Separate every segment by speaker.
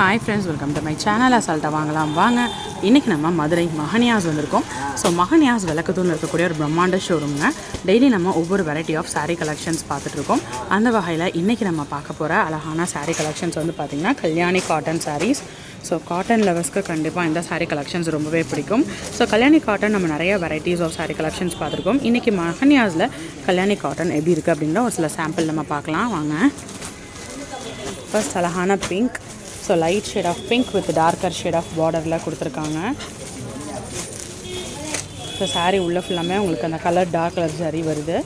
Speaker 1: Hi friends welcome to my channel அசால்ட்டாக வாங்கலாம். வாங்க. இன்றைக்கி நம்ம மதுரை மகனியாஸ் வந்திருக்கோம். ஸோ மகனியாஸ் விளக்கத்தூரில் இருக்கக்கூடிய ஒரு பிரம்மாண்ட ஷோரூம்ங்க டெய்லி நம்ம ஒவ்வொரு வெரைட்டி ஆஃப் சாரீ கலெக்ஷன்ஸ் பார்த்துட்ருக்கோம். அந்த வகையில் இன்றைக்கி நம்ம பார்க்க போகிற அழகான சாரீ கலெக்ஷன்ஸ் வந்து பார்த்திங்கன்னா Kalyani cotton sarees so cotton லவர்ஸ்க்கு கண்டிப்பாக இந்த சாரீ கலெக்ஷன்ஸ் ரொம்பவே பிடிக்கும். ஸோ கல்யாணி காட்டன் நம்ம நிறைய வெரைட்டிஸ் ஆஃப் சாரீ கலெக்ஷன்ஸ் பார்த்துருக்கோம். இன்றைக்கி மகனியாஸில் கல்யாணி காட்டன் எப்படி இருக்குது அப்படின்ற ஒரு சில சாம்பிள் நம்ம பார்க்கலாம். வாங்க. ஃபர்ஸ்ட் அழகான pink so light shade of pink with darker shade of பார்டரில் கொடுத்துருக்காங்க. ஸோ சாரீ உள்ள ஃபுல்லாமே உங்களுக்கு அந்த கலர் டார்க் கலர் saree வருது.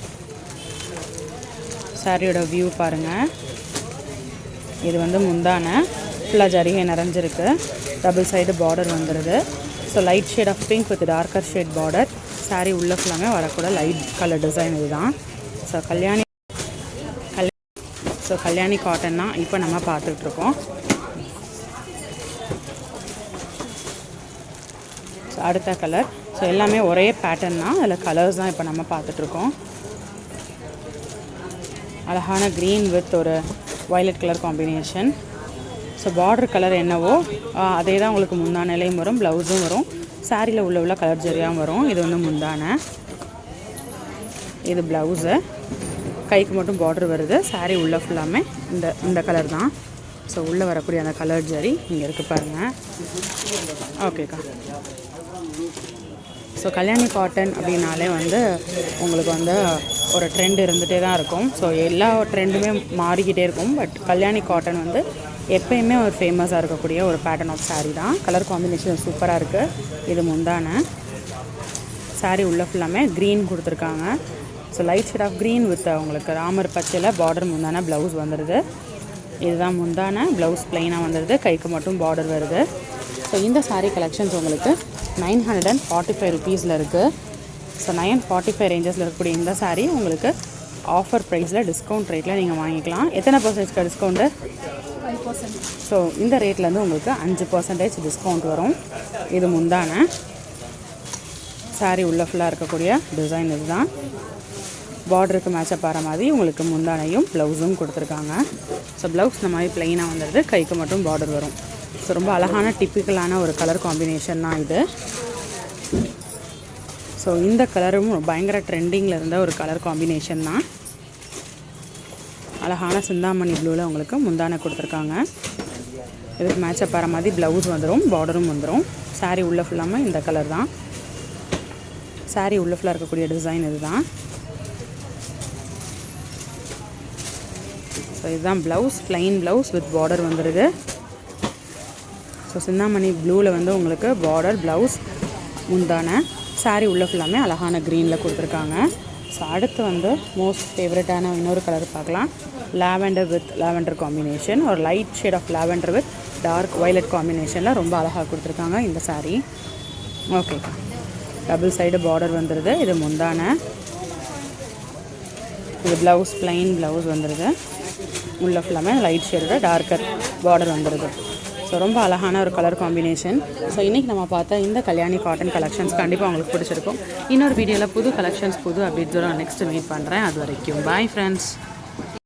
Speaker 1: சாரியோட வியூ பாருங்கள் இது வந்து முந்தான. ஃபுல்லாக ஜரிகை நிறைஞ்சிருக்கு. டபுள் சைடு பார்டர் வந்துடுது so light shade of pink with darker shade border saree உள்ள ஃபுல்லாமே வரக்கூட லைட் கலர் டிசைன் இதுதான். So Kalyani so Kalyani cotton தான் இப்போ நம்ம பார்த்துட்ருக்கோம் அடுத்த கலர் ஸோ எல்லாமே ஒரே பேட்டர்ன் தான். அதில் கலர்ஸ் தான் இப்போ நம்ம பார்த்துட்ருக்கோம். அழகான க்ரீன் வித் ஒரு violet colour combination so border colour என்னவோ அதே தான் உங்களுக்கு முந்தானையிலையும் வரும் ப்ளவுஸும் வரும். சாரியில் உள்ள உள்ள கலர் ஜரியாகவும் வரும். இது வந்து முந்தானை. இது ப்ளவுஸு கைக்கு மட்டும் பார்டர் வருது. Saree உள்ள ஃபுல்லாமே இந்த இந்த கலர் தான். ஸோ உள்ளே வரக்கூடிய அந்த கலர் ஜரி இங்கே இருக்குது பாருங்கள் ஓகேக்கா ஸோ கல்யாணி காட்டன் அப்படின்னாலே வந்து உங்களுக்கு வந்து ஒரு ட்ரெண்ட் இருந்துகிட்டே தான் இருக்கும். ஸோ எல்லா ட்ரெண்டுமே மாறிக்கிட்டே இருக்கும். பட் கல்யாணி காட்டன் வந்து எப்பயுமே ஒரு ஃபேமஸாக இருக்கக்கூடிய ஒரு பேட்டர்ன் ஆஃப் சாரீ தான். கலர் காம்பினேஷன் சூப்பராக இருக்குது இது முந்தான. சாரீ உள்ள ஃபுல்லாமே க்ரீன் கொடுத்துருக்காங்க. So light shade of green with உங்களுக்கு ராமர் பச்சையில் பார்டர் முந்தான ப்ளவுஸ் வந்துடுது இதுதான் முந்தான. ப்ளவுஸ் ப்ளைனாக வந்துடுது கைக்கு மட்டும் பார்டர் வருது. ஸோ இந்த சாரீ கலெக்ஷன்ஸ் உங்களுக்கு nine hundred and forty five ருபீஸில் இருக்குது ஸோ நைன் ஃபார்ட்டி ஃபைவ் ரேஞ்சஸில் இருக்கக்கூடிய இந்த saree உங்களுக்கு ஆஃபர் ப்ரைஸில் டிஸ்கவுண்ட் ரேட்டில் நீங்கள் வாங்கிக்கலாம். எத்தனை பர்சன்டேஜ்க்கு டிஸ்கவுண்ட்டு ஸோ இந்த ரேட்லேருந்து உங்களுக்கு அஞ்சு பர்சன்டேஜ் டிஸ்கவுண்ட் வரும். இது முந்தான saree உள்ள ஃபுல்லாக இருக்கக்கூடிய டிசைன் இதுதான். பார்டருக்கு மேட்சப் ஆகிற மாதிரி உங்களுக்கு முந்தானையும் ப்ளவுஸும் கொடுத்துருக்காங்க. ஸோ ப்ளவுஸ் இந்த மாதிரி ப்ளைனாக வந்துடுது. கைக்கு மட்டும் பார்டர் வரும். ஸோ ரொம்ப அழகான டிப்பிக்கலான ஒரு கலர் காம்பினேஷன் தான் இது. ஸோ இந்த கலரும் பயங்கர ட்ரெண்டிங்கில் இருந்த ஒரு கலர் காம்பினேஷன் தான். அழகான சிந்தாமணி ப்ளூவில் உங்களுக்கு முந்தானை கொடுத்துருக்காங்க. இதுக்கு மேட்சப் ஆகிற மாதிரி ப்ளவுஸ் வந்துடும் பார்டரும் வந்துடும் சாரீ உள்ளே ஃபுல்லாமல் இந்த கலர் தான். சாரீ உள்ளே ஃபுல்லாக இருக்கக்கூடிய டிசைன் இதுதான். ஸோ இதுதான் blouse plain blouse with border வந்துடுது ஸோ சிந்தாமணி ப்ளூவில் வந்து உங்களுக்கு பார்டர் ப்ளவுஸ் முந்தான சாரீ உள்ள ஃபுல்லாமே அழகான க்ரீனில் கொடுத்துருக்காங்க. ஸோ அடுத்து வந்து மோஸ்ட் ஃபேவரட்டான இன்னொரு கலர் பார்க்கலாம். லாவெண்டர் வித் லாவெண்டர் காம்பினேஷன் ஒரு light shade of lavender with dark violet காம்பினேஷனில் ரொம்ப அழகாக கொடுத்துருக்காங்க இந்த saree okay double side border வந்துடுது இது முந்தான. இது ப்ளவுஸ் ப்ளைன் ப்ளவுஸ் வந்துடுது உள்ள ஃபுல்லாமே லைட் ஷேடோட டார்க்கர் பார்டர் வந்துடுது ஸோ ரொம்ப அழகான ஒரு கலர் காம்பினேஷன் ஸோ இன்றைக்கி நம்ம பார்த்தா இந்த கல்யாணி காட்டன் கலெக்ஷன்ஸ் கண்டிப்பாக உங்களுக்கு பிடிச்சிருக்கும். இன்னொரு வீடியோவில் புது கலெக்ஷன்ஸ் புது அப்டேட்ஸோட நெக்ஸ்ட் மீட் பண்ணுறேன் அது வரைக்கும் பாய் ஃப்ரெண்ட்ஸ்